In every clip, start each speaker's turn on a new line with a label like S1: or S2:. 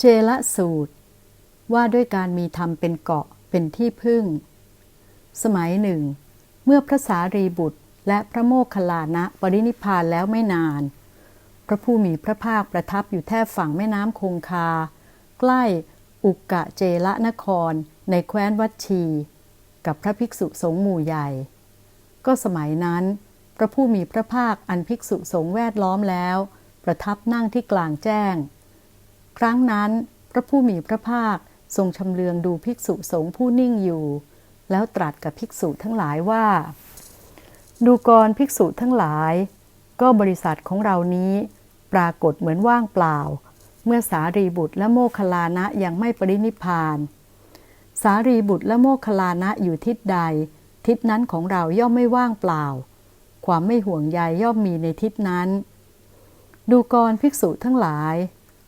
S1: เจละสูตร ว่าด้วยการมีธรรมเป็นเกาะเป็นที่พึ่ง สมัยหนึ่ง เมื่อพระสารีบุตรและพระโมคคัลลานะปรินิพพานแล้วไม่นาน พระผู้มีพระภาคประทับอยู่แทบฝั่งแม่น้ำคงคา ใกล้อุกกะเจละนครในแคว้นวัดชี กับพระภิกษุสงฆ์หมู่ใหญ่ ก็สมัยนั้น พระผู้มีพระภาคอันภิกษุสงฆ์แวดล้อมแล้ว ประทับนั่งที่กลางแจ้ง ครั้งนั้นพระผู้มีพระภาคทรงชำเลืองดูภิกษุสงฆ์ผู้นิ่งอยู่ แล้วตรัสกับภิกษุทั้งหลายว่า ดูกรภิกษุทั้งหลาย ก็บริษัทของเรานี้ปรากฏเหมือนว่างเปล่า เมื่อสารีบุตรและโมคลลานะยังไม่ปรินิพาน สารีบุตรและโมคคัลลานะอยู่ทิศใด ทิศนั้นของเราย่อมไม่ว่างเปล่า ความไม่ห่วงใยย่อมมีในทิศนั้น ดูกรภิกษุทั้งหลาย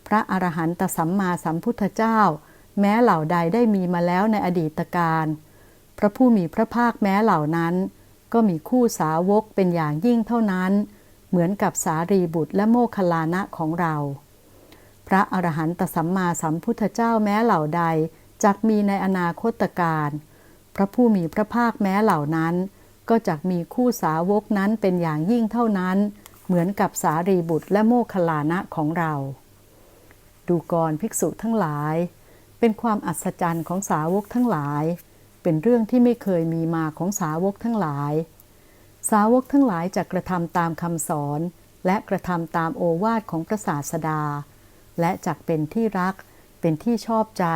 S1: พระอรหันตสัมมาสัมพุทธเจ้า แม้เหล่าใดได้มีมาแล้วในอดีตการพระผู้มีพระภาคแม้เหล่านั้น ก็มีคู่สาวกเป็นอย่างยิ่งเท่านั้น เหมือนกับสารีบุตรและโมคลานะของเรา พระอรหันตสัมมาสัมพุทธเจ้าแม้เหล่าใดจักมีในอนาคตการพระผู้มีพระภาคแม้เหล่านั้น ก็จักมีคู่สาวกนั้นเป็นอย่างยิ่งเท่านั้น เหมือนกับสารีบุตรและโมคลานะของเรา ดูกรภิกษุทั้งหลาย เป็นความอัศจรรย์ของสาวกทั้งหลาย เป็นเรื่องที่ไม่เคยมีมาของสาวกทั้งหลาย สาวกทั้งหลายจะกระทำตามคำสอน และกระทำตามโอวาทของพระศาสดา และจักเป็นที่รัก เป็นที่ชอบใจ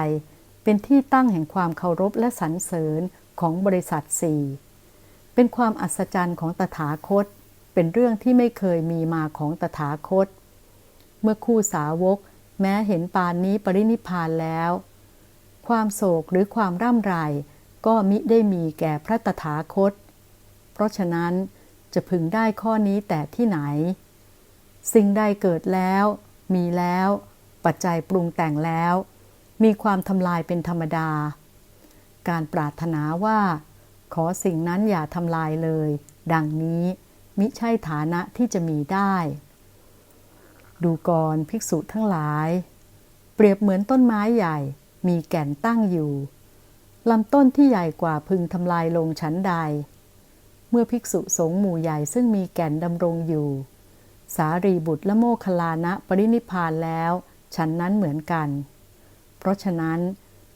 S1: เป็นที่ตั้งแห่งความเคารพและสรรเสริญของบริษัทสี่เป็นความอัศจรรย์ของตถาคต เป็นเรื่องที่ไม่เคยมีมาของตถาคต เมื่อคู่สาวก แม้เห็นปานนี้ปรินิพานแล้ว ความโศกหรือความร่ำไรก็มิได้มีแก่พระตถาคต เพราะฉะนั้นจะพึงได้ข้อนี้แต่ที่ไหน สิ่งใดเกิดแล้ว มีแล้ว ปัจจัยปรุงแต่งแล้ว มีความทำลายเป็นธรรมดา การปรารถนาว่า ขอสิ่งนั้นอย่าทำลายเลย ดังนี้มิใช่ฐานะที่จะมีได้ ดูกรภิกษุทั้งหลาย เปรียบเหมือนต้นไม้ใหญ่ มีแก่นตั้งอยู่ลำต้นที่ใหญ่กว่าพึงทำลายลงชั้นใด เมื่อภิกษุสงฆ์หมู่ใหญ่ซึ่งมีแก่นดำรงอยู่ สารีบุตรและโมคลานะปรินิพานแล้วฉันนั้นเหมือนกัน เพราะฉะนั้น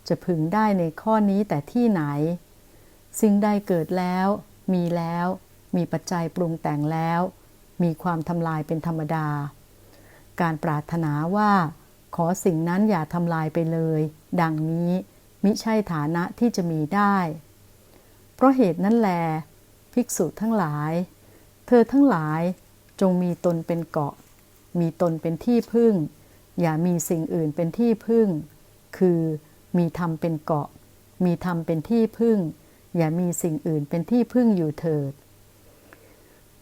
S1: จะพึงได้ในข้อนี้แต่ที่ไหน สิ่งใดเกิดแล้ว มีแล้ว มีปัจจัยปรุงแต่งแล้ว มีความทำลายเป็นธรรมดา การปรารถนาว่า ขอสิ่งนั้นอย่าทำลายไปเลย ดังนี้มิใช่ฐานะที่จะมีได้ เพราะเหตุนั้นแล ภิกษุทั้งหลาย เธอทั้งหลายจงมีตนเป็นเกาะ มีตนเป็นที่พึ่ง อย่ามีสิ่งอื่นเป็นที่พึ่ง คือมีธรรมเป็นเกาะ มีธรรมเป็นที่พึ่ง อย่ามีสิ่งอื่นเป็นที่พึ่งอยู่เถิด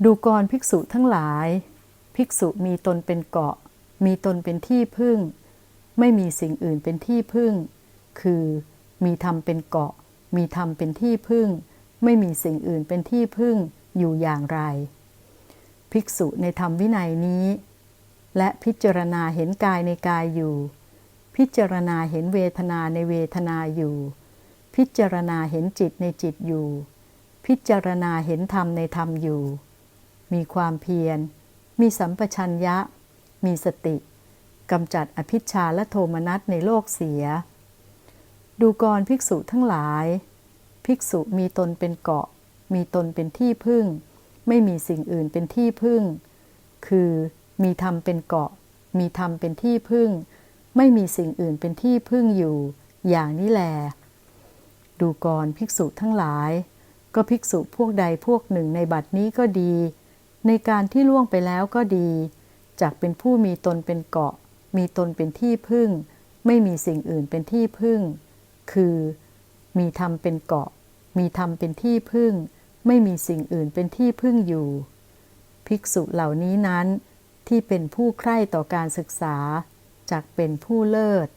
S1: ดูกรภิกษุทั้งหลาย ภิกษุมีตนเป็นเกาะ มีตนเป็นที่พึ่ง ไม่มีสิ่งอื่นเป็นที่พึ่ง คือ มีธรรมเป็นเกาะ มีธรรมเป็นที่พึ่ง ไม่มีสิ่งอื่นเป็นที่พึ่งอยู่อย่างไร ภิกษุในธรรมวินัยนี้ และพิจารณาเห็นกายในกายอยู่ พิจารณาเห็นเวทนาในเวทนาอยู่ พิจารณาเห็นจิตในจิตอยู่ พิจารณาเห็นธรรมในธรรมอยู่ มีความเพียร มีสัมปชัญญะ มีสติกำจัดอภิชาและโทมนัสในโลกเสีย ดูกรภิกษุทั้งหลาย ภิกษุมีตนเป็นเกาะ มีตนเป็นที่พึ่ง ไม่มีสิ่งอื่นเป็นที่พึ่ง คือมีธรรมเป็นเกาะ มีธรรมเป็นที่พึ่ง ไม่มีสิ่งอื่นเป็นที่พึ่งอยู่ อย่างนี้แล ดูกรภิกษุทั้งหลาย ก็ภิกษุพวกใดพวกหนึ่งในบัดนี้ก็ดี ในการที่ล่วงไปแล้วก็ดีจากเป็นผู้มีตนเป็นเกาะ มีตนเป็นที่พึ่ง ไม่มีสิ่งอื่นเป็นที่พึ่ง คือ มีธรรมเป็นเกาะ มีธรรมเป็นที่พึ่ง ไม่มีสิ่งอื่นเป็นที่พึ่งอยู่ ภิกษุเหล่านี้นั้น ที่เป็นผู้ใคร่ต่อการศึกษาจากเป็นผู้เลิศ